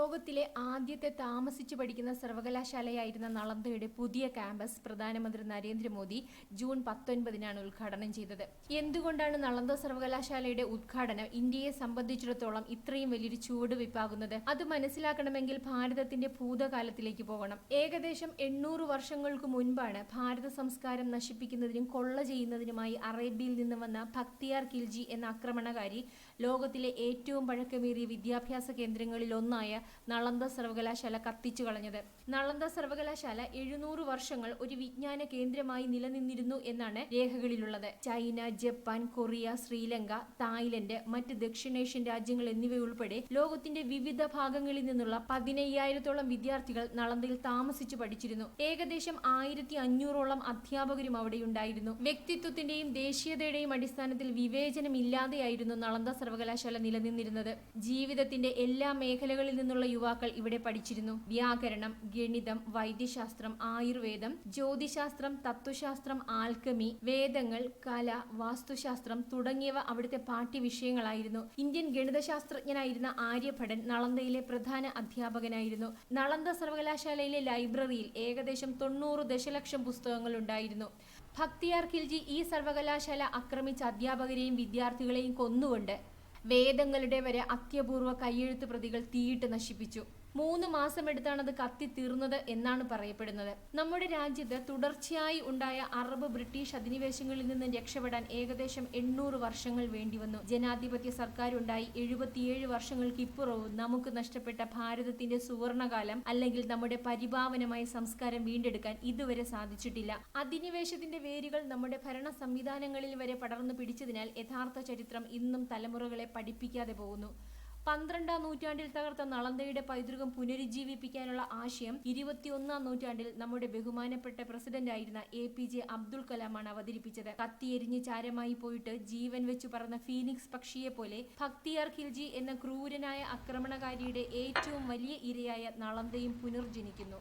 ലോകത്തിലെ ആദ്യത്തെ താമസിച്ചു പഠിക്കുന്ന സർവകലാശാലയായിരുന്ന നളന്ദയുടെ പുതിയ ക്യാമ്പസ് പ്രധാനമന്ത്രി നരേന്ദ്രമോദി ജൂൺ പത്തൊൻപതിനാണ് ഉദ്ഘാടനം ചെയ്തത്. എന്തുകൊണ്ടാണ് നളന്ദ സർവകലാശാലയുടെ ഉദ്ഘാടനം ഇന്ത്യയെ സംബന്ധിച്ചിടത്തോളം ഇത്രയും വലിയൊരു ചുവടുവയ്പാകുന്നത് അത് മനസ്സിലാക്കണമെങ്കിൽ ഭാരതത്തിന്റെ ഭൂതകാലത്തിലേക്ക് പോകണം. ഏകദേശം എണ്ണൂറ് വർഷങ്ങൾക്ക് മുൻപാണ് ഭാരത സംസ്കാരം നശിപ്പിക്കുന്നതിനും കൊള്ള ചെയ്യുന്നതിനുമായി അറേബ്യയിൽ നിന്ന് വന്ന ഭക്തിയാർ കിൽജി എന്ന ആക്രമണകാരി ലോകത്തിലെ ഏറ്റവും പഴക്കമേറിയ വിദ്യാഭ്യാസ കേന്ദ്രങ്ങളിൽ ഒന്നായ നളന്ദ സർവകലാശാല കത്തിച്ചു കളഞ്ഞത്. നളന്ദ സർവകലാശാല എഴുന്നൂറ് വർഷങ്ങൾ ഒരു വിജ്ഞാന കേന്ദ്രമായി നിലനിന്നിരുന്നു എന്നാണ് രേഖകളിലുള്ളത്. China Japan Korea Sri Lanka Thailand മറ്റ് ദക്ഷിണേഷ്യൻ രാജ്യങ്ങൾ എന്നിവയുൾപ്പെടെ ലോകത്തിന്റെ വിവിധ ഭാഗങ്ങളിൽ നിന്നുള്ള പതിനയ്യായിരത്തോളം വിദ്യാർത്ഥികൾ നളന്ദയിൽ താമസിച്ചു പഠിച്ചിരുന്നു. ഏകദേശം ആയിരത്തി അഞ്ഞൂറോളം അധ്യാപകരും അവിടെയുണ്ടായിരുന്നു. വ്യക്തിത്വത്തിന്റെയും ദേശീയതയുടെയും അടിസ്ഥാനത്തിൽ വിവേചനമില്ലാതെയായിരുന്നു നളന്ദ സർവകലാശാല നിലനിന്നിരുന്നത്. ജീവിതത്തിന്റെ എല്ലാ മേഖലകളിൽ നിന്നുള്ള യുവാക്കൾ ഇവിടെ പഠിച്ചിരുന്നു. വ്യാകരണം ഗണിതം വൈദ്യശാസ്ത്രം ആയുർവേദം ജ്യോതിശാസ്ത്രം തത്വശാസ്ത്രം ആൽക്കമി വേദങ്ങൾ കല വാസ്തുശാസ്ത്രം തുടങ്ങിയവ അവിടുത്തെ പാഠ്യവിഷയങ്ങളായിരുന്നു. ഇന്ത്യൻ ഗണിതശാസ്ത്രജ്ഞനായിരുന്ന ആര്യഭടൻ നളന്ദയിലെ പ്രധാന അധ്യാപകനായിരുന്നു. നളന്ദ സർവകലാശാലയിലെ ലൈബ്രറിയിൽ ഏകദേശം തൊണ്ണൂറ് ദശലക്ഷം പുസ്തകങ്ങൾ ഉണ്ടായിരുന്നു ഭക്തിയാർ ഖിൽജി ഈ സർവകലാശാല ആക്രമിച്ച അധ്യാപകരെയും വിദ്യാർത്ഥികളെയും കൊന്നുകൊണ്ട് വേദങ്ങളുടെ വരെ അത്യപൂർവ കയ്യെഴുത്ത് പ്രതികൾ തീയിട്ട് നശിപ്പിച്ചു. മൂന്ന് മാസമെടുത്താണ് അത് കത്തി തീർന്നത് എന്നാണ് പറയപ്പെടുന്നത്. നമ്മുടെ രാജ്യത്ത് തുടർച്ചയായി ഉണ്ടായ അറബ് ബ്രിട്ടീഷ് അധിനിവേശങ്ങളിൽ നിന്ന് രക്ഷപ്പെടാൻ ഏകദേശം എണ്ണൂറ് വർഷങ്ങൾ വേണ്ടിവന്നു. ജനാധിപത്യ സർക്കാരുണ്ടായി എഴുപത്തിയേഴ് വർഷങ്ങൾക്കിപ്പുറവും നമുക്ക് നഷ്ടപ്പെട്ട ഭാരതത്തിന്റെ സുവർണകാലം അല്ലെങ്കിൽ നമ്മുടെ പരിപാവനമായ സംസ്കാരം വീണ്ടെടുക്കാൻ ഇതുവരെ സാധിച്ചിട്ടില്ല. അധിനിവേശത്തിന്റെ വേരുകൾ നമ്മുടെ ഭരണ സംവിധാനങ്ങളിൽ വരെ പടർന്നു പിടിച്ചതിനാൽ യഥാർത്ഥ ചരിത്രം ഇന്നും തലമുറകളെ പഠിപ്പിക്കാതെ പോകുന്നു. പന്ത്രണ്ടാം നൂറ്റാണ്ടിൽ തകർത്ത നളന്ദയുടെ പൈതൃകം പുനരുജ്ജീവിപ്പിക്കാനുള്ള ആശയം ഇരുപത്തിയൊന്നാം നൂറ്റാണ്ടിൽ നമ്മുടെ ബഹുമാനപ്പെട്ട പ്രസിഡന്റായിരുന്ന എ പി ജെ അബ്ദുൾ കലാമാണ് അവതരിപ്പിച്ചത്. കത്തിയെരിഞ്ഞ് ചാരമായി പോയിട്ട് ജീവൻ വെച്ചു പറന്ന ഫീനിക്സ് പക്ഷിയെ പോലെ ഭക്തിയാർ ഖിൽജി എന്ന ക്രൂരനായ ആക്രമണകാരിയുടെ ഏറ്റവും വലിയ ഇരയായ നളന്തയും പുനർജനിക്കുന്നു.